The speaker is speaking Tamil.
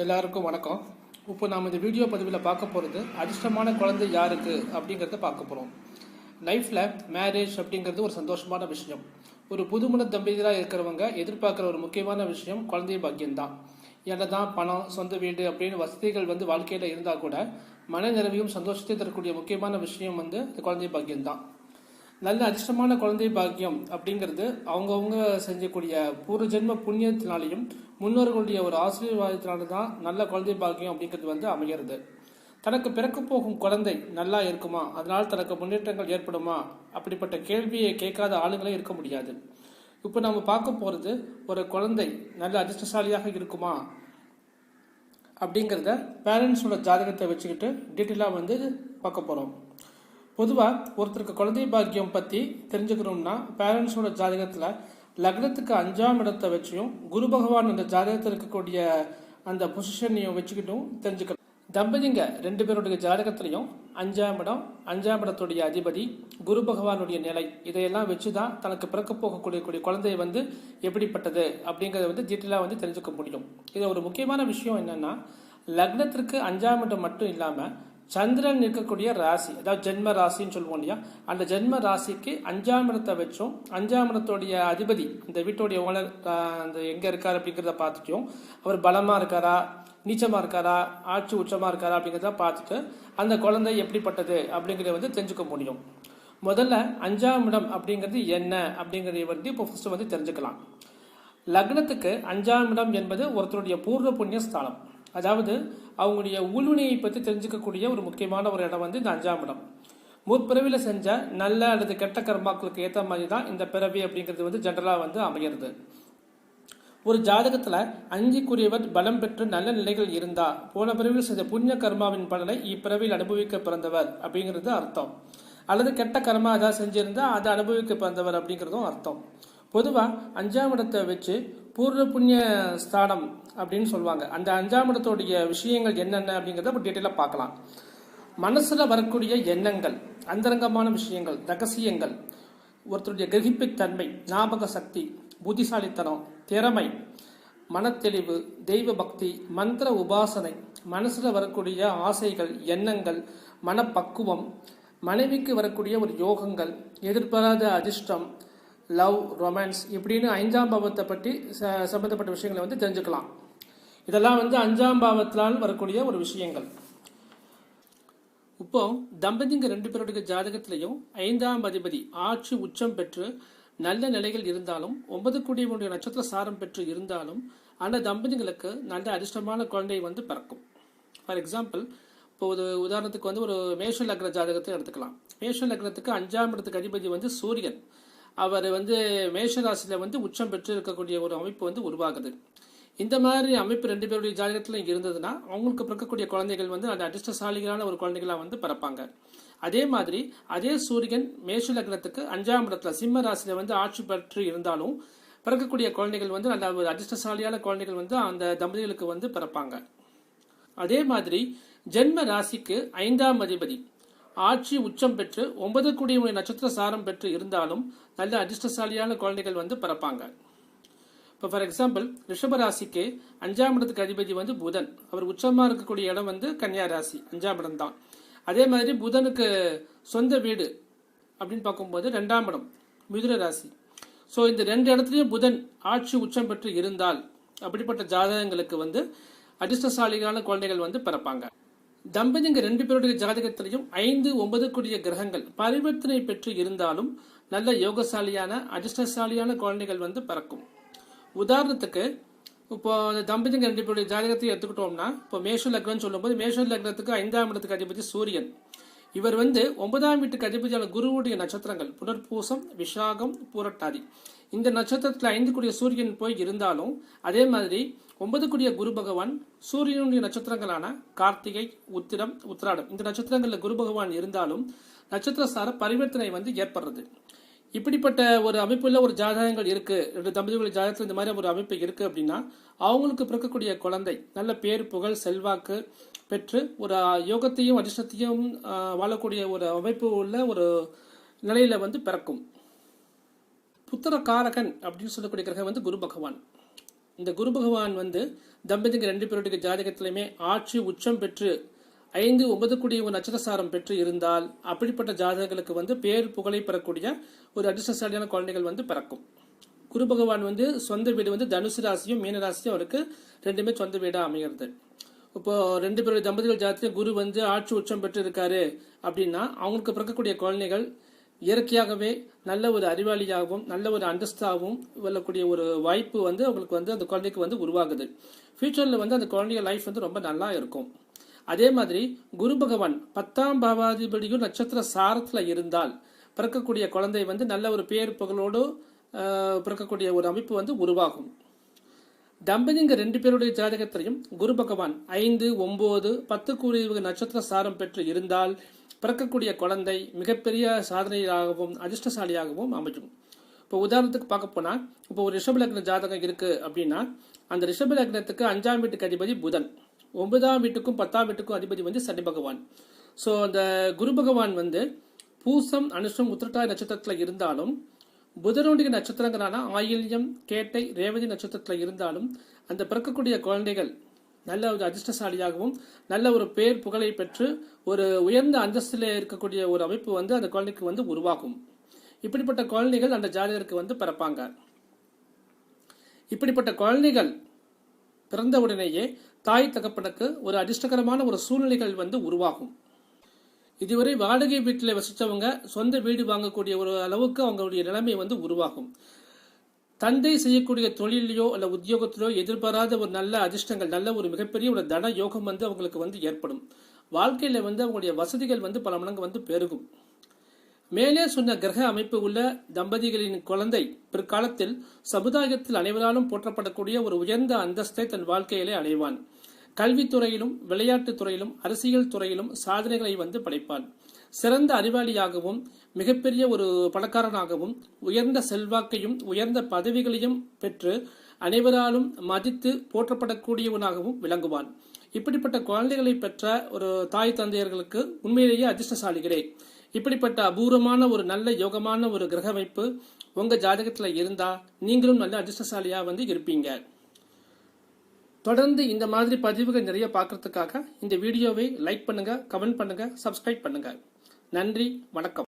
எல்லாருக்கும் வணக்கம். இப்போ நாம் இந்த வீடியோ பதிவில் பார்க்க போகிறது அதிர்ஷ்டமான குழந்தை யாருக்கு அப்படிங்கிறத பார்க்க போகிறோம் லைஃப்பில் மேரேஜ் அப்படிங்கிறது ஒரு சந்தோஷமான விஷயம். ஒரு புதுமண தம்பதியராக இருக்கிறவங்க எதிர்பார்க்குற ஒரு முக்கியமான விஷயம் குழந்தை பாக்கியம்தான். என்னதான் பணம் சொந்த வீடு அப்படின்னு வசதிகள் வந்து வாழ்க்கையில் இருந்தால் கூட மன நிறைவையும் சந்தோஷத்தை தரக்கூடிய முக்கியமான விஷயம் வந்து இந்த குழந்தை பாக்கியம்தான். நல்ல அதிர்ஷ்டமான குழந்தை பாக்கியம் அப்படிங்கிறது அவங்கவுங்க செஞ்சக்கூடிய பூர்வ ஜென்ம புண்ணியத்தினாலையும் முன்னோர்களுடைய ஒரு ஆசீர்வாதத்தினால தான் நல்ல குழந்தை பாக்கியம் அப்படிங்கிறது வந்து அமைகிறது தனக்கு பிறக்க போகும் குழந்தை நல்லா இருக்குமா? அதனால் தனக்கு முன்னேற்றங்கள் ஏற்படுமா? அப்படிப்பட்ட கேள்வியை கேட்காத ஆளுங்களே இருக்க முடியாது. இப்போ நம்ம பார்க்க போகிறது ஒரு குழந்தை நல்ல அதிர்ஷ்டசாலியாக இருக்குமா? அப்படிங்கிறத பேரண்ட்ஸோட ஜாதகத்தை வச்சுக்கிட்டு டீட்டெயிலாக வந்து பார்க்க போகிறோம் பொதுவாக ஒருத்தருக்கு குழந்தை பாக்கியம் பற்றி தெரிஞ்சுக்கணும்னா பேரண்ட்ஸோட ஜாதகத்தில் லக்னத்துக்கு அஞ்சாம் இடத்தை வச்சும் குரு பகவான் அந்த ஜாதகத்தில் இருக்கக்கூடிய அந்த பொசிஷனையும் வச்சுக்கிட்டும் தெரிஞ்சுக்கணும். தம்பதிங்க ரெண்டு பேருடைய ஜாதகத்திலையும் அஞ்சாம் இடம் அஞ்சாம் இடத்துடைய அதிபதி குரு பகவானுடைய நிலை. இதையெல்லாம் வச்சு தான் தனக்கு பிறக்க போகக்கூடிய குழந்தை வந்து எப்படிப்பட்டது அப்படிங்கிறத வந்து டீட்டெயிலாக வந்து தெரிஞ்சுக்க முடியும். இதில் ஒரு முக்கியமான விஷயம் என்னென்னா லக்னத்திற்கு அஞ்சாம் இடம் மட்டும் இல்லாமல் சந்திரன் இருக்கக்கூடிய ராசி அதாவது ஜென்ம ராசின்னு சொல்லுவோம் இல்லையா? அந்த ஜென்ம ராசிக்கு அஞ்சாம் இடத்தை வச்சும். அஞ்சாம் இடத்துடைய அதிபதி இந்த வீட்டுடைய ஓனர் அந்த எங்க இருக்காரு அப்படிங்கிறத பார்த்துட்டும் அவர் பலமா இருக்காரா? நீச்சமா இருக்காரா? ஆட்சி உச்சமா இருக்காரா அப்படிங்கிறத பார்த்துட்டு அந்த குழந்தை எப்படிப்பட்டது அப்படிங்கிறத வந்து தெரிஞ்சுக்க முடியும். முதல்ல அஞ்சாம் இடம் அப்படிங்கிறது என்ன அப்படிங்கிறத வந்து இப்போ ஃபர்ஸ்ட் வந்து தெரிஞ்சுக்கலாம். லக்னத்துக்கு அஞ்சாம் இடம் என்பது ஒருத்தருடைய பூர்வ புண்ணிய ஸ்தானம் அதாவது அவங்களுடைய உள்வினையை பற்றி தெரிஞ்சுக்கக்கூடிய ஒரு முக்கியமான ஒரு இடம் வந்து இந்த அஞ்சாம் இடம் முற்பிறவியில் செஞ்ச நல்ல அல்லது கெட்ட கர்மாக்களுக்கு ஏற்ற மாதிரி தான் இந்த பிறவி அப்படிங்கிறது வந்து ஜென்ரலாக வந்து அமைகிறது ஒரு ஜாதகத்தில் அஞ்சுக்குரியவர் பலம் பெற்று நல்ல நிலைகள் இருந்தா போன பிறவியில் செஞ்ச புண்ணிய கர்மாவின் பலனை இப்பிறவியில் அனுபவிக்க பிறந்தவர் அப்படிங்கிறது அர்த்தம். அல்லது கெட்ட கர்மா ஏதாவது செஞ்சிருந்தா அதை அனுபவிக்க பிறந்தவர் அப்படிங்கிறதும் அர்த்தம். பொதுவாக அஞ்சாம் இடத்தை வச்சு பூர்வ புண்ணிய ஸ்தானம் அப்படின்னு சொல்லுவாங்க. அந்த அஞ்சாம் இடத்துடைய விஷயங்கள் என்னென்ன அப்படிங்கிறத இப்போ டீட்டெயிலாக பார்க்கலாம். மனசில் வரக்கூடிய எண்ணங்கள் அந்தரங்கமான விஷயங்கள் ரகசியங்கள் ஒருத்தருடைய கிரகிப்புத்தன்மை ஞாபக சக்தி புத்திசாலித்தனம் திறமை மனத்தெளிவு தெய்வ பக்தி மந்திர உபாசனை மனசில் வரக்கூடிய ஆசைகள் எண்ணங்கள் மனப்பக்குவம் மனைவிக்கு வரக்கூடிய ஒரு யோகங்கள் எதிர்பாராத அதிர்ஷ்டம் லவ் ரொமான்ஸ் இப்படின்னு ஐந்தாம் பாவத்தை பற்றி சம்பந்தப்பட்ட விஷயங்களை வந்து தெரிஞ்சுக்கலாம். இதெல்லாம் வந்து அஞ்சாம் பாவத்தினால் வரக்கூடிய ஒரு விஷயங்கள். இப்போ தம்பதிங்க ரெண்டு பேருடைய ஜாதகத்திலையும் ஐந்தாம் அதிபதி ஆட்சி உச்சம் பெற்று நல்ல நிலைகள் இருந்தாலும் ஒன்பது கூடியவனுடைய நட்சத்திர சாரம் பெற்று இருந்தாலும் அந்த தம்பதிங்களுக்கு நல்ல அதிர்ஷ்டமான குழந்தை வந்து பிறக்கும். ஃபார் எக்ஸாம்பிள் இப்போ ஒரு உதாரணத்துக்கு வந்து ஒரு மேஷ லக்ன ஜாதகத்தை எடுத்துக்கலாம். மேஷ லக்னத்துக்கு அஞ்சாம் இடத்துக்கு அதிபதி வந்து சூரியன். அவர் வந்து மேஷராசியில் வந்து உச்சம் பெற்று இருக்கக்கூடிய ஒரு அமைப்பு வந்து உருவாகுது. இந்த மாதிரி அமைப்பு ரெண்டு பேருடைய ஜாதகத்தில் இருந்ததுன்னா அவங்களுக்கு பிறக்கக்கூடிய குழந்தைகள் வந்து அந்த அதிர்ஷ்டசாலிகளான ஒரு குழந்தைகளாக வந்து பிறப்பாங்க. அதே மாதிரி அதே சூரியன் மேஷ லக்னத்துக்கு அஞ்சாம் இடத்துல சிம்ம ராசியில் வந்து ஆட்சி பெற்று இருந்தாலும் பிறக்கக்கூடிய குழந்தைகள் வந்து அந்த ஒரு அதிர்ஷ்டசாலியான குழந்தைகள் வந்து அந்த தம்பதிகளுக்கு வந்து பிறப்பாங்க. அதே மாதிரி ஜென்ம ராசிக்கு ஐந்தாம் அதிபதி. ஆட்சி உச்சம் பெற்று ஒன்பது கூடிய நட்சத்திர சாரம் பெற்று இருந்தாலும் நல்ல அதிர்ஷ்டசாலியான குழந்தைகள் வந்து பிறப்பாங்க. இப்போ ஃபார் எக்ஸாம்பிள் ரிஷப ராசிக்கு அஞ்சாம் இடத்துக்கு அதிபதி வந்து புதன். அவர் உச்சமாக இருக்கக்கூடிய இடம் வந்து கன்னியா ராசி அஞ்சாம் இடம் தான். அதே மாதிரி புதனுக்கு சொந்த வீடு அப்படின்னு பார்க்கும்போது ரெண்டாம் இடம் மிதுன ராசி. ஸோ இந்த ரெண்டு இடத்துலையும் புதன் ஆட்சி உச்சம் பெற்று இருந்தால் அப்படிப்பட்ட ஜாதகங்களுக்கு வந்து அதிர்ஷ்டசாலிகளான குழந்தைகள் வந்து பிறப்பாங்க. தம்பதிங்க ரெண்டு பேருடைய ஜாதகத்திலையும் ஐந்து ஒன்பது கூடிய கிரகங்கள் பரிவர்த்தனை பெற்று இருந்தாலும் நல்ல யோகசாலியான அதிர்ஷ்டசாலியான குழந்தைகள் வந்து பிறக்கும். உதாரணத்துக்கு இப்போ தம்பதிங்க ரெண்டு பேருடைய ஜாதகத்தை எடுத்துக்கிட்டோம்னா இப்போ மேஷ லக்னம் சொல்லும்போது மேஷ லக்னத்துக்கு ஐந்தாம் இடத்துக்கு அதிபதி சூரியன். இவர் வந்து ஒன்பதாம் வீட்டுக்கு அதிபதியான குருவுடைய நட்சத்திரங்கள் புனர்பூசம் விஷாகம் பூரட்டாதி. இந்த நட்சத்திரத்தில் ஐந்து கூடிய சூரியன் போய் இருந்தாலும் அதே மாதிரி ஒன்பது கூடிய குரு பகவான் சூரியனுடைய நட்சத்திரங்களான கார்த்திகை உத்திரம் உத்திராடம். இந்த நட்சத்திரங்களில் குரு பகவான் இருந்தாலும் நட்சத்திர சார பரிவர்த்தனை வந்து ஏற்படுறது. இப்படிப்பட்ட ஒரு அமைப்புள்ள ஒரு ஜாதகங்கள் இருக்கு. ரெண்டு தம்பதிகள் ஜாதகத்தில் இந்த மாதிரி ஒரு அமைப்பு இருக்கு அப்படின்னா அவங்களுக்கு பிறக்கக்கூடிய குழந்தை நல்ல பேர் புகழ் செல்வாக்கு பெற்று ஒரு யோகத்தையும் அதிர்ஷ்டத்தையும் வாழக்கூடிய ஒரு அமைப்பு உள்ள ஒரு நிலையில வந்து பிறக்கும். புத்திரகாரகன் அப்படின்னு சொல்லக்கூடிய கிரகம் வந்து குரு பகவான். இந்த குரு பகவான் வந்து தம்பதிக்கு ரெண்டு பேருடைய ஜாதகத்திலுமே ஆட்சி உச்சம் பெற்று ஐந்து ஒன்பது கூடிய ஒரு நட்சத்திரசாரம் பெற்று இருந்தால் அப்படிப்பட்ட ஜாதகங்களுக்கு வந்து பேர் புகழை பெறக்கூடிய ஒரு அதிர்ஷ்டசாலியான குழந்தைகள் வந்து பிறக்கும். குரு பகவான் வந்து சொந்த வீடு வந்து தனுசு ராசியும் மீன ராசியும் அவருக்கு ரெண்டுமே சொந்த வீடாக அமைகிறது இப்போ ரெண்டு பேருடைய தம்பதிகள் ஜாதகத்தில் குரு வந்து ஆட்சி உச்சம் பெற்று இருக்காரு அப்படின்னா அவங்களுக்கு பிறக்கக்கூடிய குழந்தைகள் இயற்கையாகவே நல்ல ஒரு அறிவாளியாகவும் நல்ல ஒரு அண்டர்ஸ்டாகவும் வரக்கூடிய ஒரு வாய்ப்பு வந்து அவங்களுக்கு வந்து அந்த குழந்தைக்கு வந்து உருவாகுது. ஃபியூச்சரில் வந்து அந்த குழந்தைய லைஃப் வந்து ரொம்ப நல்லா இருக்கும். அதே மாதிரி குரு பகவான் பத்தாம் பாவாதிபதியும் நட்சத்திர சாரத்தில் இருந்தால் பிறக்கக்கூடிய குழந்தை வந்து நல்ல ஒரு பேர் புகழோடு பிறக்கக்கூடிய ஒரு அமைப்பு வந்து உருவாகும். தம்பதிங்க ரெண்டு பேருடைய ஜாதகத்திலையும் குரு பகவான் ஐந்து ஒன்பது பத்து கூறிய நட்சத்திர சாரம் பெற்று இருந்தால் பிறக்கக்கூடிய குழந்தை மிகப்பெரிய சாதனையாகவும் அதிர்ஷ்டசாலியாகவும் அமையும். இப்போ உதாரணத்துக்கு பார்க்க போனால் இப்போ ஒரு ரிஷப லக்ன ஜாதகம் இருக்கு அப்படின்னா அந்த ரிஷப லக்னத்துக்கு அஞ்சாம் வீட்டுக்கு அதிபதி புதன். ஒன்பதாம் வீட்டுக்கும் பத்தாம் வீட்டுக்கும் அதிபதி வந்து சனி பகவான். ஸோ அந்த குரு பகவான் வந்து பூசம் அனுஷம் உத்திரட்டாய் நட்சத்திரத்தில் இருந்தாலும் புதனுடைய நட்சத்திரங்களான ஆயில்யம் கேட்டை ரேவதி நட்சத்திரத்தில் இருந்தாலும் அந்த பிறக்கக்கூடிய குழந்தைகள் நல்ல ஒரு அதிர்ஷ்டசாலியாகவும் நல்ல ஒரு பேர் புகழை பெற்று ஒரு உயர்ந்த அந்தஸ்தில் இருக்கக்கூடிய ஒரு அமைப்பு வந்து அந்த குழந்தைக்கு வந்து உருவாகும். இப்படிப்பட்ட குழந்தைகள் அந்த ஜாதகருக்கு வந்து பிறப்பாங்க. இப்படிப்பட்ட குழந்தைகள் பிறந்த உடனேயே தாய் தகப்பனுக்கு ஒரு அதிர்ஷ்டகரமான ஒரு சூழ்நிலைகள் வந்து உருவாகும். இதுவரை வாடகை வீட்டில் வசித்தவங்க சொந்த வீடு வாங்கக்கூடிய ஒரு அளவுக்கு அவங்களுடைய நிலைமை வந்து உருவாகும். தந்தை செய்யக்கூடிய தொழிலையோ அல்ல உத்தியோகத்திலோ எதிர்பாராத ஒரு நல்ல அதிர்ஷ்டங்கள் நல்ல ஒரு மிகப்பெரிய ஒரு தன யோகம் வந்து அவங்களுக்கு வந்து ஏற்படும். வாழ்க்கையில வந்து அவங்களுடைய வசதிகள் வந்து பல மடங்கு வந்து பெருகும். மேலே சொன்ன கிரக அமைப்பு உள்ள தம்பதிகளின் குழந்தை பிற்காலத்தில் சமுதாயத்தில் அனைவராலும் போற்றப்படக்கூடிய ஒரு உயர்ந்த அந்தஸ்தை தன் வாழ்க்கையிலே அடைவான். கல்வித்துறையிலும் விளையாட்டுத் துறையிலும் அரசியல் துறையிலும் சாதனைகளை வந்து படைப்பான். சிறந்த அறிவாளியாகவும் மிகப்பெரிய ஒரு பணக்காரனாகவும் உயர்ந்த செல்வாக்கையும் உயர்ந்த பதவிகளையும் பெற்று அனைவராலும் மதித்து போற்றப்படக்கூடியவனாகவும் விளங்குவான். இப்படிப்பட்ட குழந்தைகளை பெற்ற ஒரு தாய் தந்தையர்களுக்கு உண்மையிலேயே அதிர்ஷ்டசாலிகளே. இப்படிப்பட்ட அபூர்வமான ஒரு நல்ல யோகமான ஒரு கிரக அமைப்பு உங்க ஜாதகத்துல இருந்தா நீங்களும் நல்ல அதிர்ஷ்டசாலியா வந்து இருப்பீங்க. தொடர்ந்து இந்த மாதிரி பதிவுகள் நிறைய பார்க்கறதுக்காக இந்த வீடியோவை லைக் பண்ணுங்க கமெண்ட் பண்ணுங்க சப்ஸ்கிரைப் பண்ணுங்க. நன்றி வணக்கம்.